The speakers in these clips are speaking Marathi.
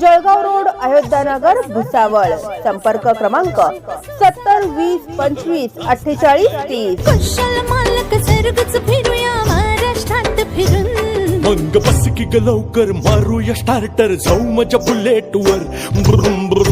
जळगाव रोड अयोध्यानगर भुसावळ. संपर्क क्रमांक सत्तर वीस पंचवीस अठ्ठेचाळीस तीस. कुशल मालक सर्गच फिरूया महाराष्ट्रात फिरून. मग बस की ग लवकर मारूया स्टार्टर जाऊ माझ्या बुलेटवर ब्रुम ब्रुम ब्रुम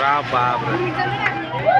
Rababra.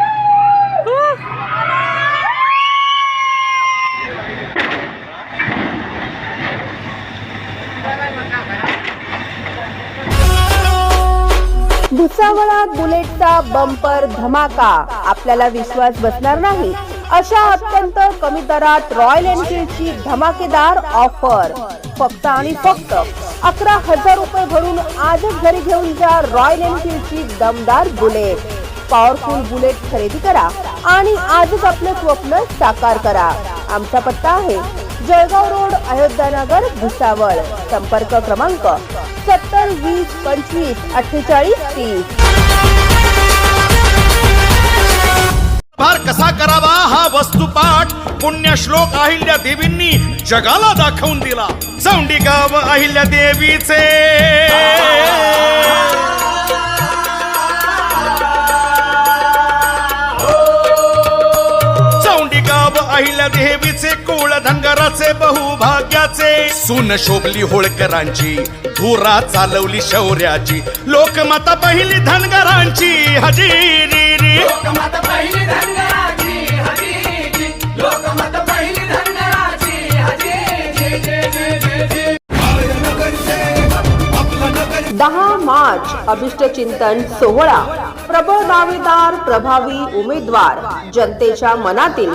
भुसावळात बुलेटचा बंपर धमाका. आपल्याला विश्वास बसणार नाही. अशा अत्यंत कमी दरात रॉयल एनफिल्डची धमाकेदार ऑफर फक्त आणि फक्त अकरा हजार रुपये भरून आजच घरी घेऊन जा रॉयल एनफिल्डची दमदार बुलेट. पॉवरफुल बुलेट खरेदी करा आणि आजच आपलं स्वप्न साकार करा. आमचा पत्ता आहे जळगाव रोड अयोध्यानगर भुसावळ. संपर्क क्रमांक सत्तर वीस पंचवीस अठ्ठेचाळीस तीस. भार कसा करावा हा वस्तुपाठ? पुण्य श्लोक अहिल्या देवींनी जगाला दाखवून दिला. चौंडी गाव अहिल्या देवीचे. गाव अहिल्या देवीचे कुळ धनगराचे बहुभाग्याचे. सुन शोभली होळकरांची धुरा चालवली शौर्याची. लोकमाता पहिली धनगरांची हजेरी दहा मार्च अभिष्ट चिंतन सोहळा. प्रबळ दावेदार प्रभावी उमेदवार. जनतेच्या मनातील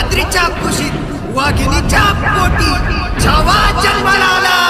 रात्रीच्या कुशीत वाघिणीच्या पोटी छावा जन्माला आला